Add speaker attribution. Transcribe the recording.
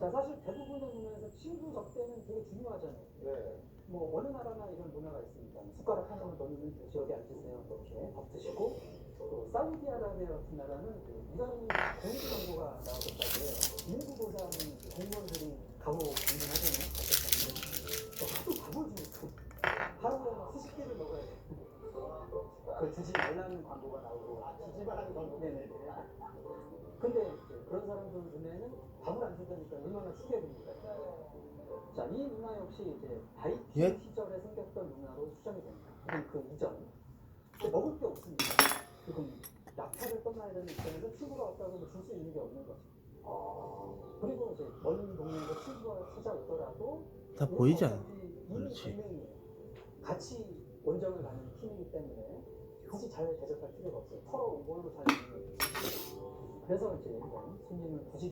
Speaker 1: 자, 사실 대부분의 문화에서 친구 접대는 되게 중요하잖아요.
Speaker 2: 네.
Speaker 1: 뭐 어느 나라나 이런 문화가 있습니다. 숟가락 하나만 더 넣으면 지역에 앉으세요. 이렇게 밥 드시고 또 사우디아라비아 같은 나라는 그 이런 공익 정보가 나왔었다고 해요. 인구 조사하는 그 공무원들이 방문하잖아요. 갔었다는데 하도 밥을 주니까 하루에 막 수십 개를 먹어야 돼. 그 주지 말라는 광고가 나오고
Speaker 2: 주지 말라는 광고.
Speaker 1: 네네. 근데 그런 사람들 눈에는 안 준다니까 얼마나 충격입니까? 자, 이 문화 역시 이제 바이킹
Speaker 3: 예?
Speaker 1: 시절에 생겼던 문화로 추정이 됩니다. 그럼 그 이전 먹을 게 없습니다. 지금 약탈을 떠나야 되는 입장에서 친구가 왔다고 줄 수 있는 게 없는 거죠.
Speaker 2: 아.
Speaker 1: 그리고 이제 먼 동네에서 친구가 찾아오더라도
Speaker 3: 다 보이지 않아? 그렇지.
Speaker 1: 같이 원정을 가는 팀이기 때문에 굳이 잘 대접할 필요가 없어요. 걸로 잘 있는 거죠. 그래서 이제 이런 손님을 굳이